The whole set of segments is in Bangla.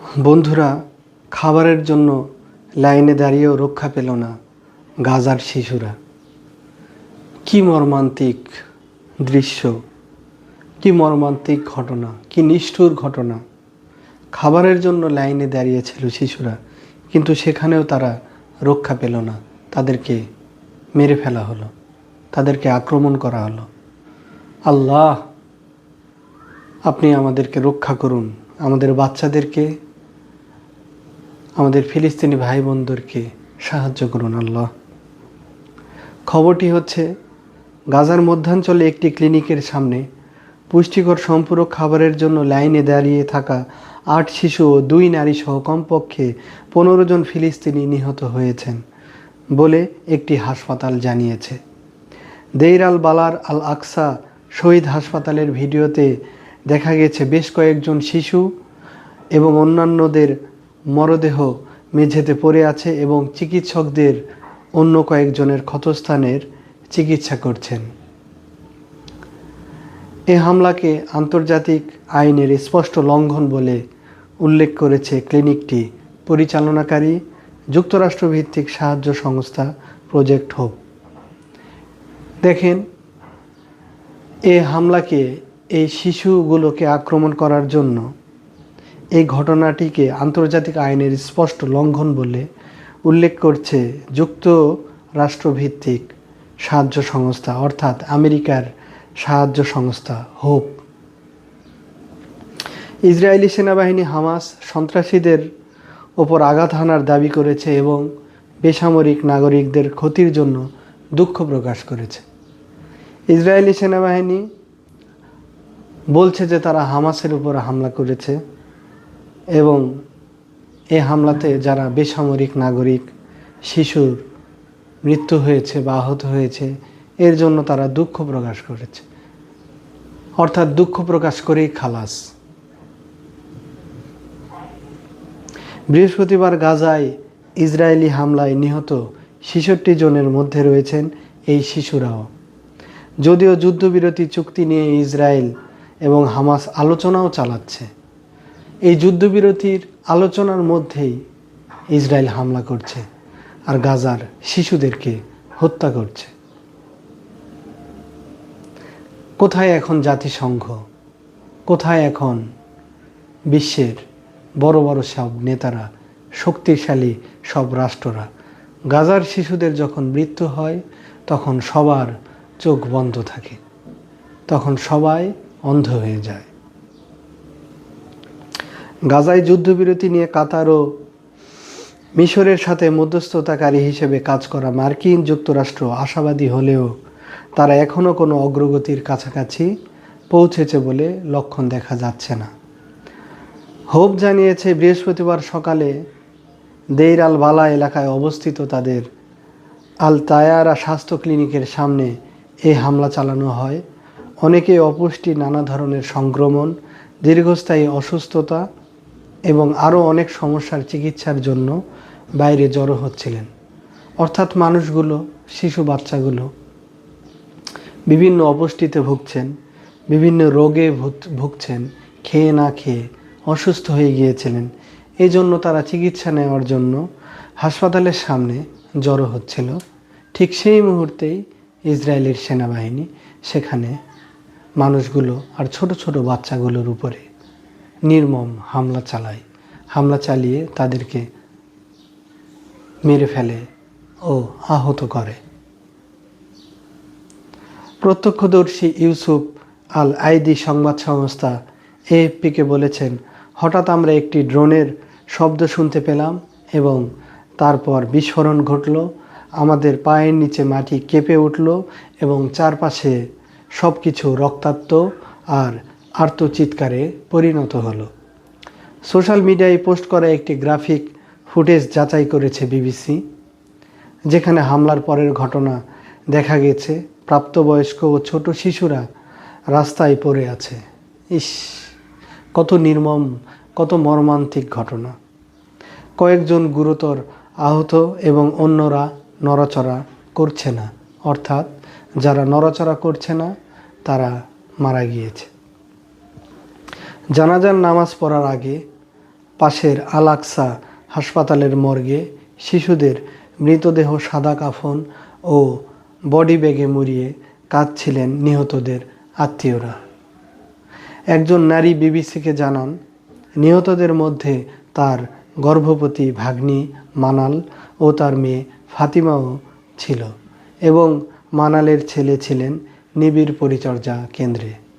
বন্ধুরা, খাবারের জন্য লাইনে দাঁড়িয়েও রক্ষা পেল না গাজার শিশুরা। কি মর্মান্তিক দৃশ্য, কি মর্মান্তিক ঘটনা, কি নিষ্ঠুর ঘটনা। খাবারের জন্য লাইনে দাঁড়িয়েছিল শিশুরা, কিন্তু সেখানেও তারা রক্ষা পেল না। তাদেরকে মেরে ফেলা হলো, তাদেরকে আক্রমণ করা হলো। আল্লাহ, আপনি আমাদেরকে রক্ষা করুন, আমাদের বাচ্চাদেরকে আমাদের ফিলিস্তিনি ভাই বোনদেরকে সাহায্য করুন আল্লাহ। খবরটি হচ্ছে, গাজার মধ্যাঞ্চলে একটি ক্লিনিকের সামনে পুষ্টিকর সম্পূরক খাবারের জন্য লাইনে দাঁড়িয়ে থাকা আট শিশু ও দুই নারী সহ কমপক্ষে পনেরো জন ফিলিস্তিনি নিহত হয়েছেন বলে একটি হাসপাতাল জানিয়েছে। দেইর আল বালার আল আকসা শহীদ হাসপাতালের ভিডিওতে দেখা গেছে, বেশ কয়েকজন শিশু এবং অন্যান্যদের মরদেহ মেঝেতে পড়ে আছে এবং চিকিৎসকদের অন্য কয়েকজনের ক্ষতস্থানের চিকিৎসা করছেন। এ হামলাকে আন্তর্জাতিক আইনের স্পষ্ট লঙ্ঘন বলে উল্লেখ করেছে ক্লিনিকটি। পরিচালনাকারী যুক্তরাষ্ট্রভিত্তিক সাহায্য সংস্থা প্রজেক্ট হোপ। দেখেন, এ হামলাকে এই শিশুগুলোকে আক্রমণ করার জন্য এই ঘটনাটিকে আন্তর্জাতিক আইনের স্পষ্ট লঙ্ঘন বলে উল্লেখ করছে যুক্তরাষ্ট্রভিত্তিক সাহায্য সংস্থা, অর্থাৎ আমেরিকার সাহায্য সংস্থা হোপ। ইসরায়েলি সেনাবাহিনী হামাস সন্ত্রাসীদের ওপর আঘাত হানার দাবি করেছে এবং বেসামরিক নাগরিকদের ক্ষতির জন্য দুঃখ প্রকাশ করেছে। ইসরায়েলি সেনাবাহিনী বলছে যে তারা হামাসের উপর হামলা করেছে। এবং এ হামলাতে যারা বেসামরিক নাগরিক, শিশুর মৃত্যু হয়েছে বা আহত হয়েছে, এর জন্য তারা দুঃখ প্রকাশ করেছে। অর্থাৎ দুঃখ প্রকাশ করেই খালাস। বৃহস্পতিবার গাজায় ইসরায়েলি হামলায় নিহত ছেষট্টি জনের মধ্যে রয়েছেন এই শিশুরাও। যদিও যুদ্ধবিরতি চুক্তি নিয়ে ইসরায়েল এবং হামাস আলোচনাও চালাচ্ছে। এই যুদ্ধবিরতির আলোচনার মধ্যেই ইসরায়েল হামলা করছে আর গাজার শিশুদেরকে হত্যা করছে। কোথায় এখন জাতিসংঘ? কোথায় এখন বিশ্বের বড় বড় সব নেতারা, শক্তিশালী সব রাষ্ট্ররা? গাজার শিশুদের যখন মৃত্যু হয়, তখন সবার চোখ বন্ধ থাকে। তখন সবাই অন্ধ হয়ে যায়। গাজায় যুদ্ধবিরতি নিয়ে কাতার ও মিশরের সাথে মধ্যস্থতাকারী হিসেবে কাজ করা মার্কিন যুক্তরাষ্ট্র আশাবাদী হলেও তারা এখনও কোনো অগ্রগতির কাছাকাছি পৌঁছেছে বলে লক্ষণ দেখা যাচ্ছে না। হোপ জানিয়েছে বৃহস্পতিবার সকালে দেইর আল বালা এলাকায় অবস্থিত তাদের আল তায়ারা স্বাস্থ্য ক্লিনিকের সামনে এই হামলা চালানো হয়। অনেকে অপুষ্টি, নানা ধরনের সংক্রমণ, দীর্ঘস্থায়ী অসুস্থতা এবং আরও অনেক সমস্যার চিকিৎসার জন্য বাইরে জড়ো হচ্ছিলেন। অর্থাৎ মানুষগুলো, শিশু বাচ্চাগুলো বিভিন্ন অপুষ্টিতে ভুগছেন, বিভিন্ন রোগে ভুগছেন, খেয়ে না খেয়ে অসুস্থ হয়ে গিয়েছিলেন। এই জন্য তারা চিকিৎসা নেওয়ার জন্য হাসপাতালের সামনে জড়ো হচ্ছিল। ঠিক সেই মুহূর্তেই ইসরায়েলের সেনাবাহিনী, সেখানে মানুষগুলো আর ছোট ছোট বাচ্চাগুলোর উপরে নির্মম হামলা চালায়। হামলা চালিয়ে তাদেরকে মেরে ফেলে ও আহত করে। প্রত্যক্ষদর্শী ইউসুফ আল আইদি সংবাদ সংস্থা এএফপিকে বলেছেন, হঠাৎ আমরা একটি ড্রোনের শব্দ শুনতে পেলাম এবং তারপর বিস্ফোরণ ঘটল। আমাদের পায়ের নিচে মাটি কেঁপে উঠল এবং চারপাশে সব কিছু রক্তাক্ত আর আর্তচিৎকারে পরিণত হলো। সোশ্যাল মিডিয়ায় পোস্ট করা একটি গ্রাফিক ফুটেজ যাচাই করেছে বিবিসি, যেখানে হামলার পরের ঘটনা দেখা গেছে। প্রাপ্তবয়স্ক ও ছোট শিশুরা রাস্তায় পড়ে আছে। ইস, কত নির্মম, কত মর্মান্তিক ঘটনা। কয়েকজন গুরুতর আহত এবং অন্যরা নড়াচড়া করছে না, অর্থাৎ যারা নড়াচড়া করছে না, তারা মারা গিয়েছে। জানাজার নামাজ পড়ার আগে পাশের আলাক্সা হাসপাতালের মর্গে শিশুদের মৃতদেহ সাদা কাফন ও বডি ব্যাগে মুড়িয়ে কাঁদছিলেন নিহতদের আত্মীয়রা। একজন নারী বিবিসিকে জানান, নিহতদের মধ্যে তার গর্ভবতী ভাগ্নি মানাল ও তার মেয়ে ফাতিমাও ছিল এবং মানালের ছেলে ছিলেন নিবিড় পরিচর্যা কেন্দ্রে।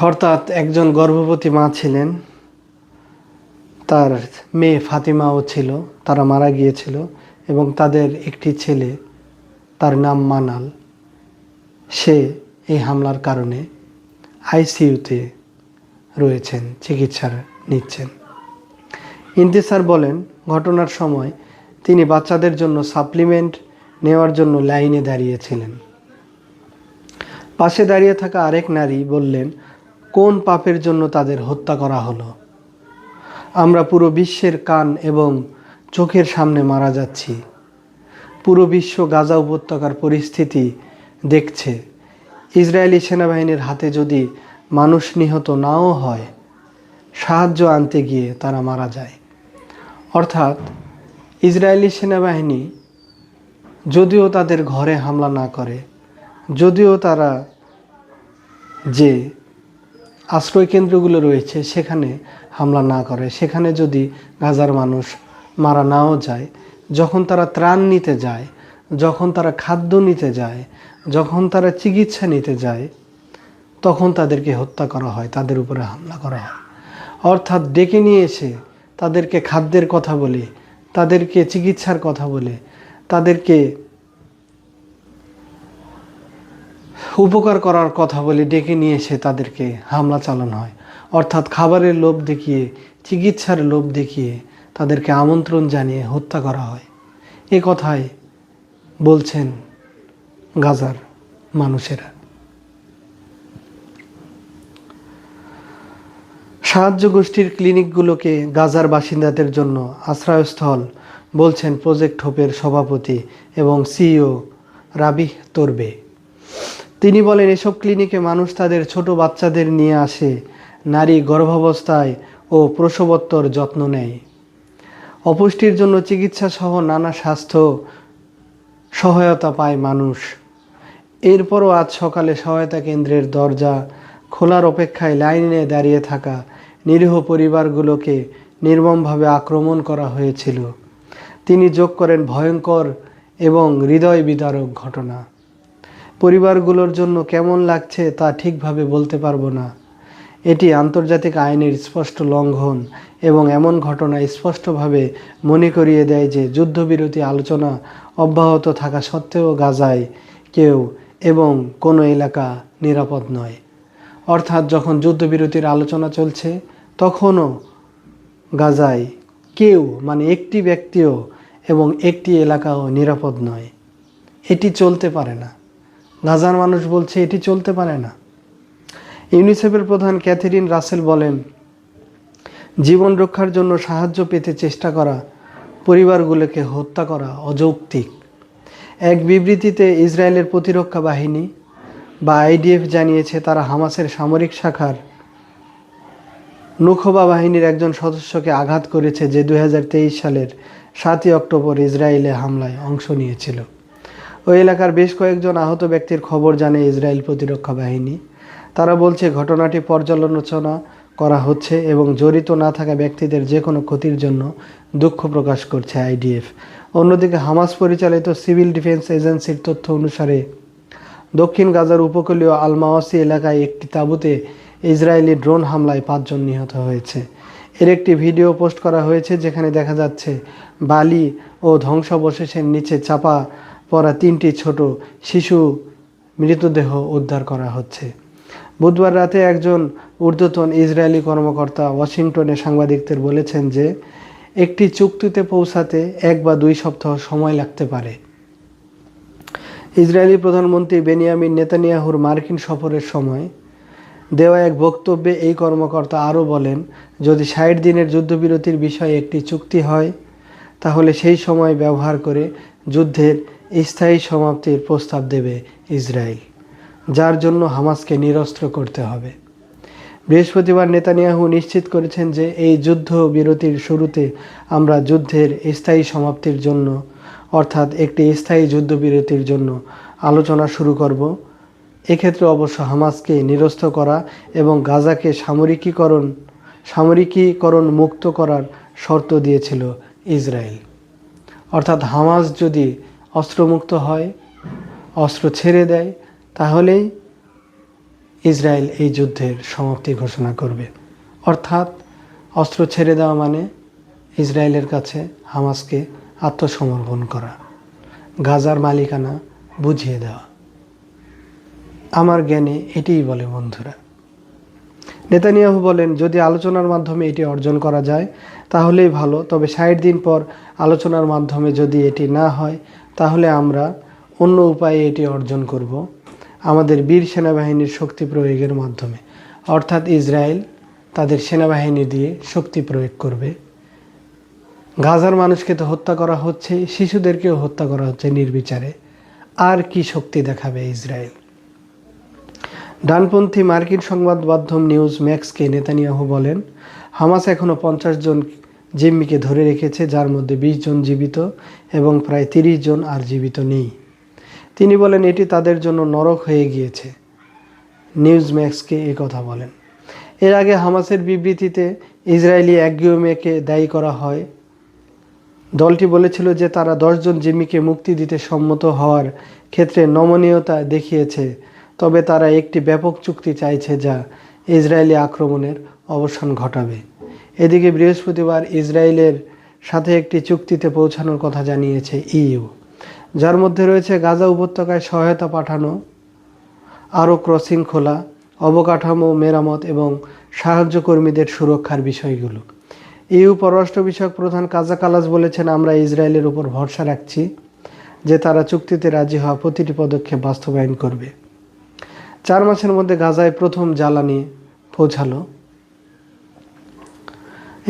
অর্থাৎ একজন গর্ভবতী মা ছিলেন। তার মেয়ে ফাতিমাও ছিল, তারা মারা গিয়েছিল এবং তাদের একটি ছেলে, তার নাম মানাল। সে এই হামলার কারণে আইসিইউতে রয়েছেন, চিকিৎসা নিচ্ছেন। ইন্তিসার বলেন, ঘটনার সময় তিনি বাচ্চাদের জন্য সাপ্লিমেন্ট নেওয়ার জন্য লাইনে দাঁড়িয়েছিলেন। পাশে দাঁড়িয়ে থাকা আরেক নারী বললেন কোন পাপের জন্য তাদের হত্যা করা হলো? আমরা পুরো বিশ্বের কান এবং চোখের সামনে মারা যাচ্ছি। পুরো বিশ্ব গাজা উপত্যকার পরিস্থিতি দেখছে। ইসরায়েলি সেনাবাহিনীর হাতে যদি মানুষ নিহত নাও হয়, সাহায্য আনতে গিয়ে তারা মারা যায়। অর্থাৎ, ইসরায়েলি সেনাবাহিনী যদিও তাদের ঘরে হামলা না করে, যদিও তারা যে আশ্রয় কেন্দ্রগুলো রয়েছে, সেখানে হামলা না করে। সেখানে যদি গাজার মানুষ মারা নাও যায়, যখন তারা ত্রাণ নিতে যায়, যখন তারা খাদ্য নিতে যায়, যখন তারা চিকিৎসা নিতে যায়, তখন তাদেরকে হত্যা করা হয়, তাদের উপরে হামলা করা হয়। অর্থাৎ ডেকে নিয়ে এসে তাদেরকে খাদ্যের কথা বলে, তাদেরকে চিকিৎসার কথা বলে, তাদেরকে উপকার করার কথা বলে ডেকে নিয়ে এসে তাদেরকে হামলা চালানো হয়। অর্থাৎ খাবারের লোভ দেখিয়ে, চিকিৎসার লোভ দেখিয়ে তাদেরকে আমন্ত্রণ জানিয়ে হত্যা করা হয়। এ কথাই বলছেন গাজার মানুষেরা। সাহায্য গোষ্ঠীর ক্লিনিকগুলোকে গাজার বাসিন্দাদের জন্য আশ্রয়স্থল বলছেন প্রজেক্ট হোপের সভাপতি এবং সিইও রাবিহ তোরবে। তিনি বলেন, এসব ক্লিনিকে মানুষ তাদের ছোট বাচ্চাদের নিয়ে আসে। নারী গর্ভাবস্থায় ও প্রসবোত্তর যত্ন নেয়। অপুষ্টির জন্য চিকিৎসা সহ নানা স্বাস্থ্য সহায়তা পায় মানুষ। এরপরও আজ সকালে সহায়তা কেন্দ্রের দরজা খোলার অপেক্ষায় লাইনে দাঁড়িয়ে থাকা নিরীহ পরিবারগুলোকে নির্মমভাবে আক্রমণ করা হয়েছিল। তিনি যোগ করেন ভয়ঙ্কর এবং হৃদয় বিদারক ঘটনা। পরিবারগুলোর জন্য কেমন লাগছে তা ঠিকভাবে বলতে পারব না। এটি আন্তর্জাতিক আইনের স্পষ্ট লঙ্ঘন এবং এমন ঘটনা স্পষ্টভাবে মনে করিয়ে দেয় যে যুদ্ধবিরতি আলোচনা অব্যাহত থাকা সত্ত্বেও গাজায় কেউ এবং কোনো এলাকা নিরাপদ নয়। অর্থাৎ যখন যুদ্ধবিরতির আলোচনা চলছে, তখনও গাজায় কেউ মানে একটি ব্যক্তিও এবং একটি এলাকাও নিরাপদ নয়। এটি চলতে পারে না। গাজার মানুষ বলছে, এটি চলতে পারে না। ইউনিসেফের প্রধান ক্যাথেরিন রাসেল বলেন, জীবন রক্ষার জন্য সাহায্য পেতে চেষ্টা করা, পরিবারগুলোকে হত্যা করা অযৌক্তিক। এক বিবৃতিতে ইসরায়েলের প্রতিরক্ষা বাহিনী বা আইডিএফ জানিয়েছে, তারা হামাসের সামরিক শাখার নুখোবা বাহিনীর একজন সদস্যকে আঘাত করেছে, যে দু হাজার তেইশ সালের সাতই অক্টোবর ইসরায়েলে হামলায় অংশ নিয়েছিল। ওই এলাকার বেশ কয়েকজন আহত ব্যক্তির খবর জানে ইসরায়েল প্রতিরক্ষা বাহিনী। তারা বলছে, ঘটনাটি পর্যালোচনা করা হচ্ছে এবং জড়িত না থাকা ব্যক্তিদের যে কোনো ক্ষতির জন্য দুঃখ প্রকাশ করছে আইডিএফ। অন্যদিকে হামাস পরিচালিত সিভিল ডিফেন্স এজেন্সির তথ্য অনুসারে, দক্ষিণ গাজার উপকূলীয় আলমাওয়াসি এলাকায় একটি তাঁবুতে ইসরায়েলি ড্রোন হামলায় পাঁচজন নিহত হয়েছে। এর একটি ভিডিও পোস্ট করা হয়েছে, যেখানে দেখা যাচ্ছে বালি ও ধ্বংসাবশেষের নিচে চাপা পড়া তিনটি ছোট শিশু মৃতদেহ উদ্ধার করা হচ্ছে। বুধবার রাতে একজন ঊর্ধ্বতন ইসরায়েলি কর্মকর্তা ওয়াশিংটনে সাংবাদিকদের বলেছেন যে, একটি চুক্তিতে পৌঁছাতে এক বা দুই সপ্তাহ সময় লাগতে পারে। ইসরায়েলি প্রধানমন্ত্রী বেনিয়ামিন নেতানিয়াহুর মার্কিন সফরের সময় দেওয়া এক বক্তব্যে এই কর্মকর্তা আরও বলেন, যদি ষাট দিনের যুদ্ধবিরতির বিষয়ে একটি চুক্তি হয়, তাহলে সেই সময় ব্যবহার করে যুদ্ধের স্থায়ী সমাপ্তির প্রস্তাব দেবে ইসরায়েল, যার জন্য হামাসকে নিরস্ত্র করতে হবে। বৃহস্পতিবার নেতানিয়াহু নিশ্চিত করেছেন যে এই যুদ্ধ বিরতির শুরুতে আমরা যুদ্ধের স্থায়ী সমাপ্তির জন্য, অর্থাৎ একটি স্থায়ী যুদ্ধবিরতির জন্য আলোচনা শুরু করব। এক্ষেত্রে অবশ্য হামাসকে নিরস্ত করা এবং গাজাকে সামরিকীকরণ সামরিকীকরণ মুক্ত করার শর্ত দিয়েছিল ইসরায়েল। অর্থাৎ হামাস যদি অস্ত্রমুক্ত হয়, অস্ত্র ছেড়ে দেয়, তাহলেই ইসরায়েল এই যুদ্ধের সমাপ্তি ঘোষণা করবে। অর্থাৎ অস্ত্র ছেড়ে দেওয়া মানে ইসরায়েলের কাছে হামাসকে আত্মসমর্পণ করা, গাজার মালিকানা বুঝিয়ে দেওয়া। আমার জ্ঞানে এটিই বলে বন্ধুরা। নেতানিয়াহু বলেন, যদি আলোচনার মাধ্যমে এটি অর্জন করা যায়, তাহলেই ভালো, তবে ষাট দিন পর আলোচনার মাধ্যমে যদি এটি না হয় তাহলে আমরা অন্য উপায়ে এটি অর্জন করব আমাদের বীর সেনাবাহিনীর শক্তি প্রয়োগের মাধ্যমে। অর্থাৎ ইসরায়েল তাদের সেনাবাহিনী দিয়ে শক্তি প্রয়োগ করবে। গাজার মানুষকে তো হত্যা করা হচ্ছে, শিশুদেরকেও হত্যা করা হচ্ছে নির্বিচারে। আর কি শক্তি দেখাবে ইসরায়েল? ডানপন্থী মার্কিন সংবাদ মাধ্যম নিউজ ম্যাক্সকে নেতানিয়াহু বলেন, হামাস এখনও পঞ্চাশ জন জিম্মিকে ধরে রেখেছে, যার মধ্যে বিশ জন জীবিত এবং প্রায় তিরিশ জন আর জীবিত নেই। তিনি বলেন, এটি তাদের জন্য নরক হয়ে গিয়েছে। নিউজ ম্যাক্সকে এ কথা বলেন। এর আগে হামাসের বিবৃতিতে ইসরায়েলি একগুয়েমেকে দায়ী করা হয়। দলটি বলেছিল যে তারা দশজন জিম্মিকে মুক্তি দিতে সম্মত হওয়ার ক্ষেত্রে নমনীয়তা দেখিয়েছে, তবে তারা একটি ব্যাপক চুক্তি চাইছে যা ইসরায়েলি আক্রমণের অবসান ঘটাবে। এদিকে বৃহস্পতিবার ইসরায়েলের সাথে একটি চুক্তিতে পৌঁছানোর কথা জানিয়েছে ইইউ। যার মধ্যে রয়েছে গাজা উপত্যকায় সহায়তা পাঠানো, আরও ক্রসিং খোলা, অবকাঠামো, মেরামত এবং সাহায্য কর্মীদের সুরক্ষার বিষয়গুলো। ইউ পররাষ্ট্র বিষয়ক প্রধান কাজা কালাস বলেছেন, আমরা ইসরায়েলের উপর ভরসা রাখছি যে তারা চুক্তিতে রাজি হওয়া প্রতিটি পদক্ষেপ বাস্তবায়ন করবে। চার মাসের মধ্যে গাজায় প্রথম জ্বালানি পৌঁছালো।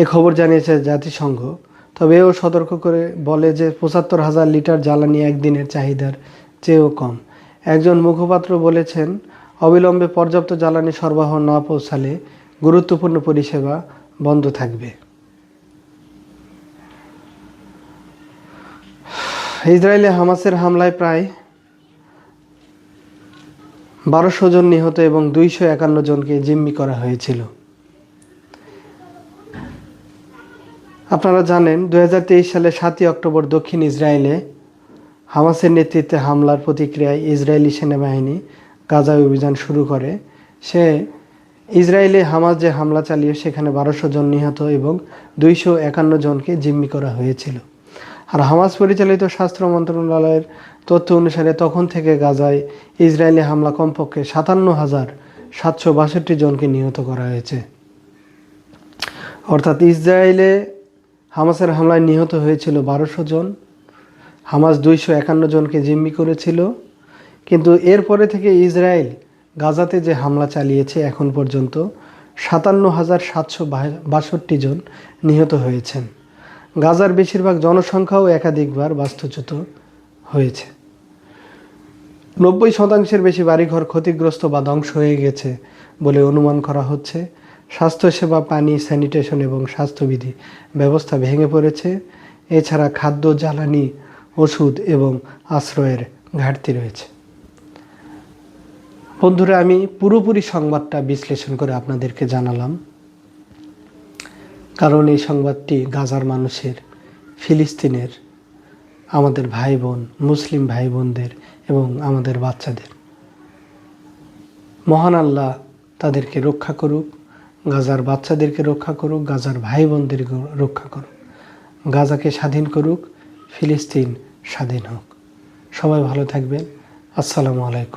এ খবর জানিয়েছে জাতিসংঘ। তবে এও সতর্ক করে বলে যে পঁচাত্তর হাজার লিটার জ্বালানি একদিনের চাহিদার চেয়েও কম। একজন মুখপাত্র বলেছেন, অবিলম্বে পর্যাপ্ত জ্বালানি সরবরাহ না পৌঁছালে গুরুত্বপূর্ণ পরিষেবা বন্ধ থাকবে। ইসরায়েলে হামাসের হামলায় প্রায় বারোশো জন নিহত এবং দুইশো একান্ন জনকে জিম্মি করা হয়েছিল। আপনারা জানেন দু হাজার তেইশ সালে সাতই অক্টোবর দক্ষিণ ইসরায়েলে হামাসের নেতৃত্বে হামলার প্রতিক্রিয়ায় ইসরায়েলি সেনাবাহিনী গাজায় অভিযান শুরু করে। সে ইসরায়েলে হামাস যে হামলা চালিয়ে সেখানে বারোশো জন নিহত এবং দুইশো একান্ন জনকে জিম্মি করা হয়েছিল। আর হামাস পরিচালিত স্বাস্থ্য মন্ত্রণালয়ের তথ্য অনুসারে তখন থেকে গাজায় ইসরায়েলি হামলা কমপক্ষে সাতান্ন হাজার সাতশো বাষট্টি জনকে নিহত করা হয়েছে। অর্থাৎ ইসরায়েলে হামাসের হামলায় নিহত হয়েছিল বারোশো জন, হামাস দুইশো একান্ন জনকে জিম্মি করেছিল। কিন্তু এরপরে থেকে ইসরায়েল গাজাতে যে হামলা চালিয়েছে এখন পর্যন্ত সাতান্ন হাজার সাতশো বাষট্টি জন নিহত হয়েছেন। গাজার বেশিরভাগ জনসংখ্যাও একাধিকবার বাস্তুচ্যুত হয়েছে। নব্বই শতাংশের বেশি বাড়িঘর ক্ষতিগ্রস্ত বা ধ্বংস হয়ে গেছে বলে অনুমান করা হচ্ছে। স্বাস্থ্যসেবা, পানি, স্যানিটেশন এবং স্বাস্থ্যবিধি ব্যবস্থা ভেঙে পড়েছে। এছাড়া খাদ্য, জ্বালানি, ওষুধ এবং আশ্রয়ের ঘাটতি রয়েছে। বন্ধুরা, আমি পুরোপুরি সংবাদটা বিশ্লেষণ করে আপনাদেরকে জানালাম। কারণ এই সংবাদটি গাজার মানুষের, ফিলিস্তিনের, আমাদের ভাই বোন মুসলিম ভাই বোনদের এবং আমাদের বাচ্চাদের। মহান আল্লাহ তাদেরকে রক্ষা করুক। গাজার বাচ্চাদেরকে রক্ষা করুক, গাজার ভাই বোনদের রক্ষা করুক, গাজাকে স্বাধীন করুক, ফিলিস্তিন স্বাধীন হোক। সবাই ভালো থাকবেন। আসসালামু আলাইকুম।